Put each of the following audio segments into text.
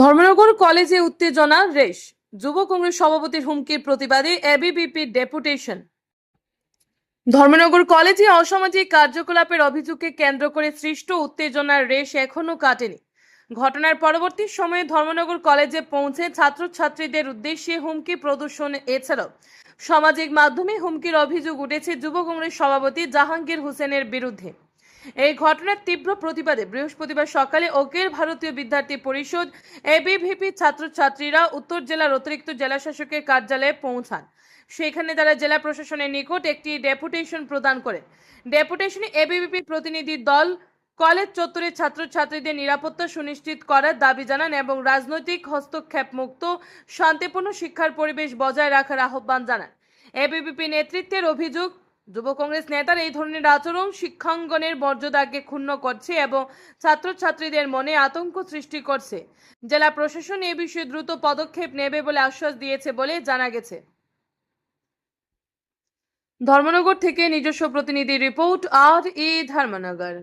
ধর্মনগর কলেজে উত্তেজনা, রেশ। যুব কংগ্রেস সভাপতির হুমকির প্রতিবাদে এবিভিপি ডেপুটেশন। ধর্মনগর কলেজে অসামাজিক কার্যকলাপের অভিযোগকে কেন্দ্র করে সৃষ্ট উত্তেজনার রেশ এখনও কাটেনি। ঘটনার পরবর্তী সময়ে ধর্মনগর কলেজে পৌঁছে ছাত্রছাত্রীদের উদ্দেশ্যে হুমকি প্রদর্শন এছাড়াও সামাজিক মাধ্যমে হুমকির অভিযোগ উঠেছে যুব কংগ্রেস সভাপতি জাহাঙ্গীর হোসেনের বিরুদ্ধে। এই ঘটনার তীব্র প্রতিবাদে বৃহস্পতিবার সকালে অখিল ভারতীয় বিদ্যার্থী পরিষদ এবিভিপি ছাত্রছাত্রীরা উত্তর জেলার অতিরিক্ত জেলাশাসকের কার্যালয়ে পৌঁছান। সেখানে তারা জেলা প্রশাসনের নিকট একটি ডেপুটেশন প্রদান করে। ডেপুটেশনে এবিভিপি প্রতিনিধি দল, কলেজ চত্বরে ছাত্রছাত্রীদের নিরাপত্তা সুনিশ্চিত করার দাবি জানান এবং রাজনৈতিক হস্তক্ষেপ মুক্ত শান্তিপূর্ণ শিক্ষার পরিবেশ বজায় রাখার আহ্বান জানান। এবিভিপি নেতৃত্বের অভিযোগ যুব কংগ্রেস নেতার এই ধরনের আচরণ শিক্ষাঙ্গনের মর্যাদাকে ক্ষুণ্ণ করছে এবং ছাত্রছাত্রীদের মনে আতঙ্ক সৃষ্টি করছে। জেলা প্রশাসন এ বিষয়ে দ্রুত পদক্ষেপ নেবে বলে আশ্বাস দিয়েছে বলে জানা গেছে। ধর্মনগর থেকে নিজস্ব প্রতিনিধি রিপোর্ট আর ই ধর্মনগর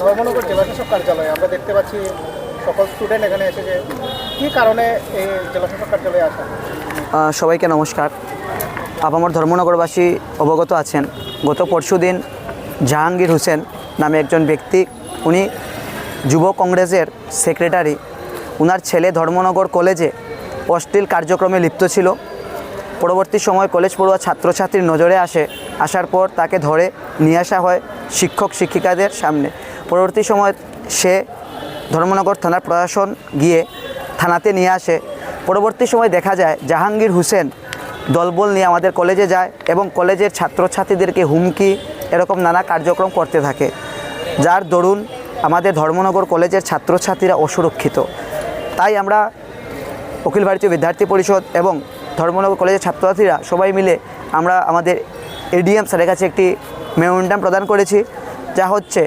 ধর্মনগর জেলাশাসক কার্যালয়ে আমরা দেখতে পাচ্ছি সকল স্টুডেন্ট এখানে এসেছে। কি কারণে এই জেলাশাসক কার্যালয়ে আসা? আহ, সবাইকে নমস্কার। আপামর ধর্মনগরবাসী অবগত আছেন। গত পরশুদিন জাহাঙ্গীর হোসেন নামে একজন ব্যক্তি, উনি যুব কংগ্রেসের সেক্রেটারি। ওনার ছেলে ধর্মনগর কলেজে অশ্লীল কার্যক্রমে লিপ্ত ছিল। পরবর্তী সময় কলেজ পড়ুয়া ছাত্রছাত্রীর নজরে আসে, আসার পর তাকে ধরে নিয়ে আসা হয় শিক্ষক শিক্ষিকাদের সামনে। পরবর্তী সময় সে ধর্মনগর থানার প্রশাসন গিয়ে থানাতে নিয়ে আসে। পরবর্তী সময় দেখা যায় জাহাঙ্গীর হোসেন দলবল নিয়ে আমাদের কলেজে যায় এবং কলেজের ছাত্রছাত্রীদেরকে হুমকি, এরকম নানা কার্যক্রম করতে থাকে। যার দরুন আমাদের ধর্মনগর কলেজের ছাত্রছাত্রীরা অসুরক্ষিত। তাই আমরা অখিল ভারতীয় বিদ্যার্থী পরিষদ এবং ধর্মনগর কলেজের ছাত্রছাত্রীরা সবাই মিলে আমরা আমাদের এডিএম স্যারের কাছে একটি মেমোরেন্ডাম প্রদান করেছি, যা হচ্ছে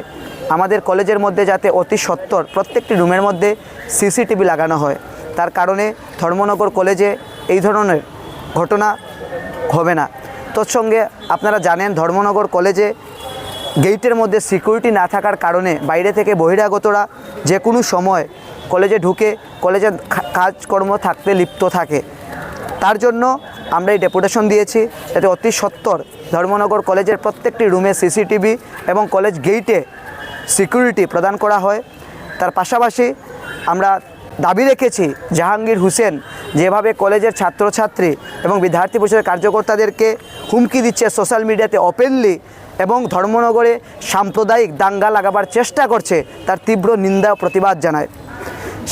আমাদের কলেজের মধ্যে যাতে অতি সত্বর প্রত্যেকটি রুমের মধ্যে সিসিটিভি লাগানো হয়। তার কারণে ধর্মনগর কলেজে এই ধরনের ঘটনা হবে না। তৎসঙ্গে আপনারা জানেন, ধর্মনগর কলেজে গেইটের মধ্যে সিকিউরিটি না থাকার কারণে বাইরে থেকে বহিরাগতরা যে কোনো সময় কলেজে ঢুকে কলেজে খা- কাজকর্ম থাকতে লিপ্ত থাকে। তার জন্য আমরা এই ডেপুটেশন দিয়েছি। যাতে অতি সত্বর ধর্মনগর কলেজের প্রত্যেকটি রুমে সিসিটিভি এবং কলেজ গেইটে সিকিউরিটি প্রদান করা হয়। তার পাশাপাশি আমরা দাবি রেখেছি জাহাঙ্গীর হোসেন যেভাবে কলেজের ছাত্রছাত্রী এবং বিদ্যার্থী পরিষদের কার্যকর্তাদেরকে হুমকি দিচ্ছে সোশ্যাল মিডিয়াতে ওপেনলি এবং ধর্মনগরে সাম্প্রদায়িক দাঙ্গা লাগাবার চেষ্টা করছে, তার তীব্র নিন্দা ও প্রতিবাদ জানায়।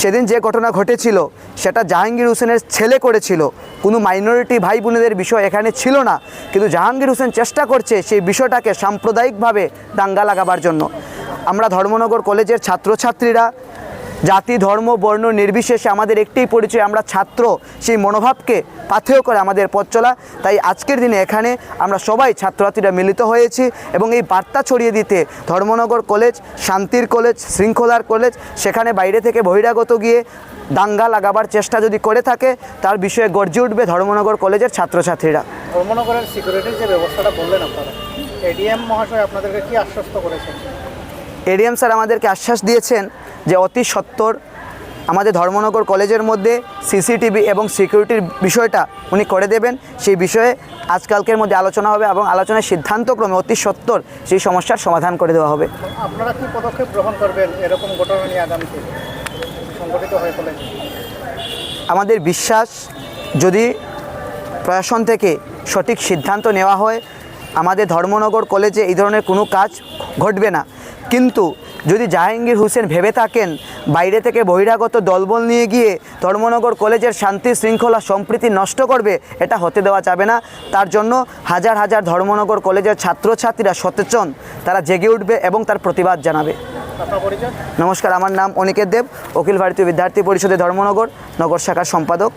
সেদিন যে ঘটনা ঘটেছিল, সেটা জাহাঙ্গীর হোসেনের ছেলে করেছিল। কোনো মাইনরিটি ভাই বোনেদের বিষয় এখানে ছিল না, কিন্তু জাহাঙ্গীর হোসেন চেষ্টা করছে সেই বিষয়টাকে সাম্প্রদায়িকভাবে দাঙ্গা লাগাবার জন্য। আমরা ধর্মনগর কলেজের ছাত্রছাত্রীরা জাতি ধর্ম বর্ণ নির্বিশেষে আমাদের একটাই পরিচয় আমরা ছাত্র। সেই মনোভাবকে পাথেয় করে আমাদের পথ চলা। তাই আজকের দিনে এখানে আমরা সবাই ছাত্রছাত্রীরা মিলিত হয়েছি এবং এই বার্তা ছড়িয়ে দিতে ধর্মনগর কলেজ শান্তির কলেজ শৃঙ্খলার কলেজ সেখানে বাইরে থেকে বহিরাগত গিয়ে দাঙ্গা লাগাবার চেষ্টা যদি করে থাকে তার বিষয়ে গর্জে উঠবে ধর্মনগর কলেজের ছাত্রছাত্রীরা। ধর্মনগরের সিকিউরিটির যে ব্যবস্থাটা বললেন আপনারা এডিএম মহাশয় আপনাদেরকে কি আশ্বস্ত করেছেন? এডিএম স্যার আমাদেরকে আশ্বাস দিয়েছেন যে অতি সত্বর আমাদের ধর্মনগর কলেজের মধ্যে সিসিটিভি এবং সিকিউরিটির বিষয়টা উনি করে দেবেন। সেই বিষয়ে আজকালকের মধ্যে আলোচনা হবে এবং আলোচনার সিদ্ধান্তক্রমে অতি সত্বর সেই সমস্যার সমাধান করে দেওয়া হবে। আপনারা কি পদক্ষেপ গ্রহণ করবেন এরকম ঘটনা নিয়ে আগামীতে সংগঠিত হয়ে আমাদের বিশ্বাস যদি প্রশাসন থেকে সঠিক সিদ্ধান্ত নেওয়া হয় আমাদের ধর্মনগর কলেজে এই ধরনের কোনো কাজ ঘটবে না। কিন্তু যদি জাহাঙ্গীর হোসেন ভেবে থাকেন বাইরে থেকে বহিরাগত দলবল নিয়ে গিয়ে ধর্মনগর কলেজের শান্তি শৃঙ্খলা সম্প্রীতি নষ্ট করবে এটা হতে দেওয়া যাবে না। তার জন্য হাজার হাজার ধর্মনগর কলেজের ছাত্রছাত্রীরা সচেতন তারা জেগে উঠবে এবং তার প্রতিবাদ জানাবে। নমস্কার আমার নাম অনিকেত দেব অখিল ভারতীয় বিদ্যার্থী পরিষদের ধর্মনগর নগর শাখার সম্পাদক।